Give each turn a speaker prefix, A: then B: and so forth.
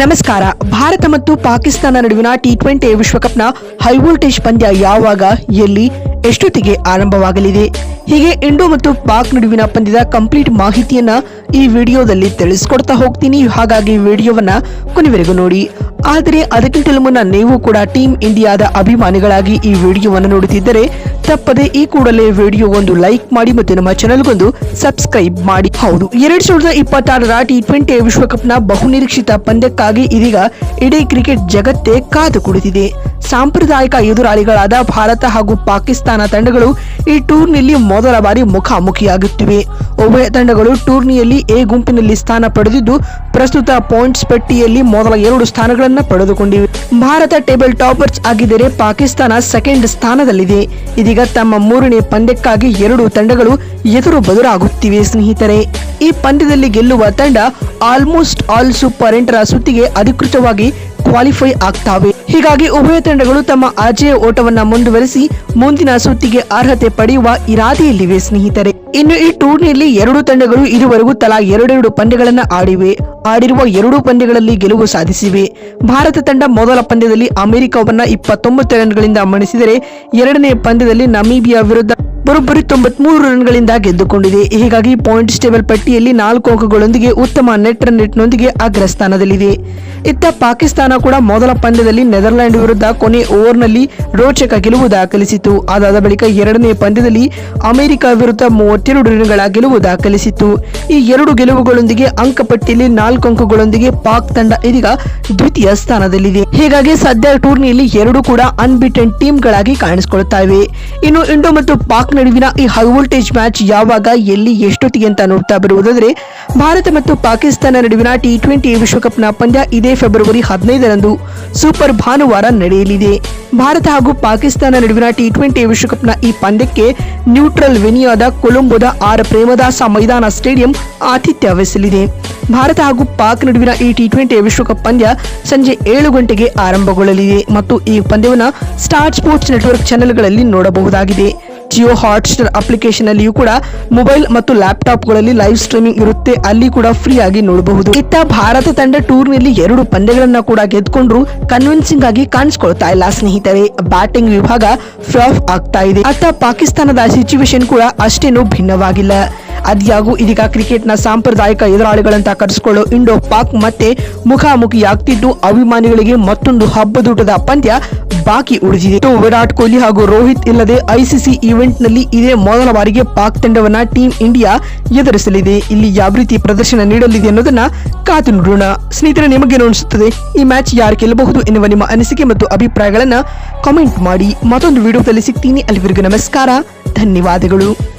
A: ನಮಸ್ಕಾರ. ಭಾರತ ಮತ್ತು ಪಾಕಿಸ್ತಾನ ನಡುವಿನ ಟಿ ಟ್ವೆಂಟಿ ವಿಶ್ವಕಪ್ನ ಹೈವೋಲ್ಟೇಜ್ ಪಂದ್ಯ ಯಾವಾಗ, ಎಲ್ಲಿ, ಎಷ್ಟೊತ್ತಿಗೆ ಆರಂಭವಾಗಲಿದೆ? ಹೀಗೆ ಇಂಡೋ ಮತ್ತು ಪಾಕ್ ನಡುವಿನ ಪಂದ್ಯದ ಕಂಪ್ಲೀಟ್ ಮಾಹಿತಿಯನ್ನ ಈ ವಿಡಿಯೋದಲ್ಲಿ ತಿಳಿಸ್ಕೊಡ್ತಾ ಹೋಗ್ತೀನಿ. ಹಾಗಾಗಿ ವಿಡಿಯೋವನ್ನ ಕೊನೆವರೆಗೂ ನೋಡಿ. ಆದರೆ ಅದಕ್ಕಿಂತಲೂ ಮುನ್ನ ನೀವು ಕೂಡ ಟೀಮ್ ಇಂಡಿಯಾದ ಅಭಿಮಾನಿಗಳಾಗಿ ಈ ವಿಡಿಯೋವನ್ನು ನೋಡುತ್ತಿದ್ದರೆ ತಪ್ಪದೆ ಈ ಕೂಡಲೇ ವಿಡಿಯೋ ಒಂದು ಲೈಕ್ ಮಾಡಿ ಮತ್ತು ನಮ್ಮ ಚಾನೆಲ್ಗೊಂದು ಸಬ್ಸ್ಕ್ರೈಬ್ ಮಾಡಿ. ಹೌದು, ಎರಡ್ ಸಾವಿರದ ಇಪ್ಪತ್ತಾರರ ಟಿ ಟ್ವೆಂಟಿ ವಿಶ್ವಕಪ್ನ ಬಹುನಿರೀಕ್ಷಿತ ಪಂದ್ಯಕ್ಕಾಗಿ ಇದೀಗ ಇಡೀ ಕ್ರಿಕೆಟ್ ಜಗತ್ತೇ ಕಾದು ಕುಳಿತಿದೆ. ಸಾಂಪ್ರದಾಯಿಕ ಎದುರಾಳಿಗಳಾದ ಭಾರತ ಹಾಗೂ ಪಾಕಿಸ್ತಾನ ತಂಡಗಳು ಈ ಟೂರ್ನಿಯಲ್ಲಿ ಮೊದಲ ಬಾರಿ ಮುಖಾಮುಖಿಯಾಗುತ್ತಿವೆ. ಉಭಯ ತಂಡಗಳು ಟೂರ್ನಿಯಲ್ಲಿ ಎ ಗುಂಪಿನಲ್ಲಿ ಸ್ಥಾನ ಪಡೆದಿದ್ದು, ಪ್ರಸ್ತುತ ಪಾಯಿಂಟ್ಸ್ ಪಟ್ಟಿಯಲ್ಲಿ ಮೊದಲ ಎರಡು ಸ್ಥಾನಗಳನ್ನು ಪಡೆದುಕೊಂಡಿವೆ. ಭಾರತ ಟೇಬಲ್ ಟಾಪರ್ಸ್ ಆಗಿದ್ದರೆ ಪಾಕಿಸ್ತಾನ ಸೆಕೆಂಡ್ ಸ್ಥಾನದಲ್ಲಿದೆ. ಇದೀಗ ತಮ್ಮ ಮೂರನೇ ಪಂದ್ಯಕ್ಕಾಗಿ ಎರಡು ತಂಡಗಳು ಎದುರು ಬದುರಾಗುತ್ತಿವೆ, ಸ್ನೇಹಿತರೆ. ಈ ಪಂದ್ಯದಲ್ಲಿ ಗೆಲ್ಲುವ ತಂಡ ಆಲ್ಮೋಸ್ಟ್ ಆಲ್ ಸೂಪರ್ ಎಂಟರ ಸುತ್ತಿಗೆ ಅಧಿಕೃತವಾಗಿ ಕ್ವಾಲಿಫೈ ಆಗ್ತಾವೆ. ಹೀಗಾಗಿ ಉಭಯ ತಂಡಗಳು ತಮ್ಮ ಅಜೇಯ ಓಟವನ್ನ ಮುಂದುವರಿಸಿ ಮುಂದಿನ ಸುತ್ತಿಗೆ ಅರ್ಹತೆ ಪಡೆಯುವ ಇರಾದೆಯಲ್ಲಿವೆ ಸ್ನೇಹಿತರೆ. ಇನ್ನು ಈ ಟೂರ್ನಿಯಲ್ಲಿ ಎರಡು ತಂಡಗಳು ಇದುವರೆಗೂ ತಲಾ ಎರಡೆರಡು ಪಂದ್ಯಗಳನ್ನು ಆಡಿವೆ. ಆಡಿರುವ ಎರಡು ಪಂದ್ಯಗಳಲ್ಲಿ ಗೆಲುವು ಸಾಧಿಸಿವೆ. ಭಾರತ ತಂಡ ಮೊದಲ ಪಂದ್ಯದಲ್ಲಿ ಅಮೆರಿಕವನ್ನ ಇಪ್ಪತ್ತೊಂಬತ್ತು ರನ್ಗಳಿಂದ ಮಣಿಸಿದರೆ ಎರಡನೇ ಪಂದ್ಯದಲ್ಲಿ ನಮೀಬಿಯಾ ವಿರುದ್ಧ ಬರೋಬ್ಬರಿ ತೊಂಬತ್ಮೂರು ರನ್ಗಳಿಂದ ಗೆದ್ದುಕೊಂಡಿದೆ. ಹೀಗಾಗಿ ಪಾಯಿಂಟ್ಸ್ ಟೇಬಲ್ ಪಟ್ಟಿಯಲ್ಲಿ ನಾಲ್ಕು ಅಂಕಗಳೊಂದಿಗೆ ಉತ್ತಮ ನೆಟ್ ರನ್ ರೇಟ್ನೊಂದಿಗೆ ಅಗ್ರಸ್ಥಾನದಲ್ಲಿದೆ. ಇತ್ತ ಪಾಕಿಸ್ತಾನ ಕೂಡ ಮೊದಲ ಪಂದ್ಯದಲ್ಲಿ ನೆದರ್ಲ್ಯಾಂಡ್ ವಿರುದ್ಧ ಕೊನೆ ಓವರ್ನಲ್ಲಿ ರೋಚಕ ಗೆಲುವು ದಾಖಲಿಸಿತು. ಅದಾದ ಬಳಿಕ ಎರಡನೇ ಪಂದ್ಯದಲ್ಲಿ ಅಮೆರಿಕ ವಿರುದ್ಧ ಮೂವತ್ತೆರಡು ರನ್ಗಳ ಗೆಲುವು ದಾಖಲಿಸಿತು. ಈ ಎರಡು ಗೆಲುವುಗಳೊಂದಿಗೆ ಅಂಕಪಟ್ಟಿಯಲ್ಲಿ ನಾಲ್ಕು ಅಂಕಗಳೊಂದಿಗೆ ಪಾಕ್ ತಂಡ ಇದೀಗ ದ್ವಿತೀಯ ಸ್ಥಾನದಲ್ಲಿದೆ. ಹೀಗಾಗಿ ಸದ್ಯ ಟೂರ್ನಿಯಲ್ಲಿ ಎರಡು ಕೂಡ ಅನ್ಬಿಟನ್ ಟೀಮ್ಗಳಾಗಿ ಕಾಣಿಸಿಕೊಳ್ಳುತ್ತಾ ಇವೆ. ಇನ್ನು ಇಂಡೋ ಮತ್ತು ಪಾಕ್ ನಡುವಿನ ಈ ಹೈ ವೋಲ್ಟೇಜ್ ಮ್ಯಾಚ್ ಯಾವಾಗ, ಎಲ್ಲಿ, ಎಷ್ಟೊತ್ತಿಗೆ ಅಂತ ನೋಡ್ತಾ ಬರುವುದಾದರೆ, ಭಾರತ ಮತ್ತು ಪಾಕಿಸ್ತಾನ ನಡುವಿನ ಟಿ ಟ್ವೆಂಟಿ ವಿಶ್ವಕಪ್ನ ಪಂದ್ಯ ಇದೇ ಫೆಬ್ರವರಿ ಹದಿನೈದರಂದು ಸೂಪರ್ ಭಾನುವಾರ ನಡೆಯಲಿದೆ. ಭಾರತ ಹಾಗೂ ಪಾಕಿಸ್ತಾನ ನಡುವಿನ ಟಿ ಟ್ವೆಂಟಿ ವಿಶ್ವಕಪ್ನ ಈ ಪಂದ್ಯಕ್ಕೆ ನ್ಯೂಟ್ರಲ್ ವೆನಿಯಾದ ಕೊಲಂಬೋದ ಆರ್ ಪ್ರೇಮದಾಸ ಮೈದಾನ ಸ್ಟೇಡಿಯಂ ಆತಿಥ್ಯ ವಹಿಸಲಿದೆ. ಭಾರತ ಹಾಗೂ ಪಾಕ್ ನಡುವಿನ ಈ ಟಿ ಟ್ವೆಂಟಿ ವಿಶ್ವಕಪ್ ಪಂದ್ಯ ಸಂಜೆ ಏಳು ಗಂಟೆಗೆ ಆರಂಭಗೊಳ್ಳಲಿದೆ ಮತ್ತು ಈ ಪಂದ್ಯವನ್ನು ಸ್ಟಾರ್ ಸ್ಪೋರ್ಟ್ಸ್ ನೆಟ್ವರ್ಕ್ ಚಾನೆಲ್ಗಳಲ್ಲಿ ನೋಡಬಹುದಾಗಿದೆ. ಜಿಯೋ ಹಾಟ್ಸ್ಟಾರ್ ಅಪ್ಲಿಕೇಶನ್ ಅಲ್ಲಿಯೂ ಕೂಡ ಮೊಬೈಲ್ ಮತ್ತು ಲ್ಯಾಪ್ಟಾಪ್ಗಳಲ್ಲಿ ಲೈವ್ ಸ್ಟ್ರೀಮಿಂಗ್ ಇರುತ್ತೆ. ಅಲ್ಲಿ ಕೂಡ ಫ್ರೀ ಆಗಿ ನೋಡಬಹುದು. ಇತ್ತ ಭಾರತ ತಂಡ ಟೂರ್ನಿಯಲ್ಲಿ ಎರಡು ಪಂದ್ಯಗಳನ್ನ ಕೂಡ ಗೆದ್ಕೊಂಡ್ರು ಕನ್ವಿನ್ಸಿಂಗ್ ಆಗಿ ಕಾಣಿಸ್ಕೊಳ್ತಾ ಇಲ್ಲ ಸ್ನೇಹಿತರೆ. ಬ್ಯಾಟಿಂಗ್ ವಿಭಾಗ ಫ್ಲಾಫ್ ಆಗ್ತಾ ಇದೆ. ಅತ್ತ ಪಾಕಿಸ್ತಾನದ ಸಿಚುವೇಶನ್ ಕೂಡ ಅಷ್ಟೇನು ಭಿನ್ನವಾಗಿಲ್ಲ. ಅದ್ಯಾಗೂ ಇದೀಗ ಕ್ರಿಕೆಟ್ನ ಸಾಂಪ್ರದಾಯಿಕ ಎದುರಾಳಿಗಳಂತ ಕರೆಸಿಕೊಳ್ಳೋ ಇಂಡೋ ಪಾಕ್ ಮತ್ತೆ ಮುಖಾಮುಖಿಯಾಗ್ತಿದ್ದು. ಅಭಿಮಾನಿಗಳಿಗೆ ಮತ್ತೊಂದು ಹಬ್ಬದೂಟದ ಪಂದ್ಯ ಬಾಕಿ ಉಳಿದಿದೆ. ವಿರಾಟ್ ಕೊಹ್ಲಿ ಹಾಗೂ ರೋಹಿತ್ ಇಲ್ಲದೆ ಐಸಿಸಿ ಈವೆಂಟ್ನಲ್ಲಿ ಇದೇ ಮೊದಲ ಬಾರಿಗೆ ಪಾಕ್ ತಂಡವನ್ನ ಟೀಂ ಇಂಡಿಯಾ ಎದುರಿಸಲಿದೆ. ಇಲ್ಲಿ ಯಾವ ರೀತಿ ಪ್ರದರ್ಶನ ನೀಡಲಿದೆ ಅನ್ನೋದನ್ನ ಕಾತು ನೋಡೋಣ. ಸ್ನೇಹಿತರೆ, ನಿಮಗೆ ಅನಿಸುತ್ತದೆ ಈ ಮ್ಯಾಚ್ ಯಾರು ಗೆಲ್ಲಬಹುದು ಎನ್ನುವ ನಿಮ್ಮ ಅನಿಸಿಕೆ ಮತ್ತು ಅಭಿಪ್ರಾಯಗಳನ್ನ ಕಮೆಂಟ್ ಮಾಡಿ. ಮತ್ತೊಂದು ವಿಡಿಯೋದಲ್ಲಿ ಸಿಗ್ತೀನಿ. ಅಲ್ಲಿವರೆಗೂ ನಮಸ್ಕಾರ. ಧನ್ಯವಾದಗಳು.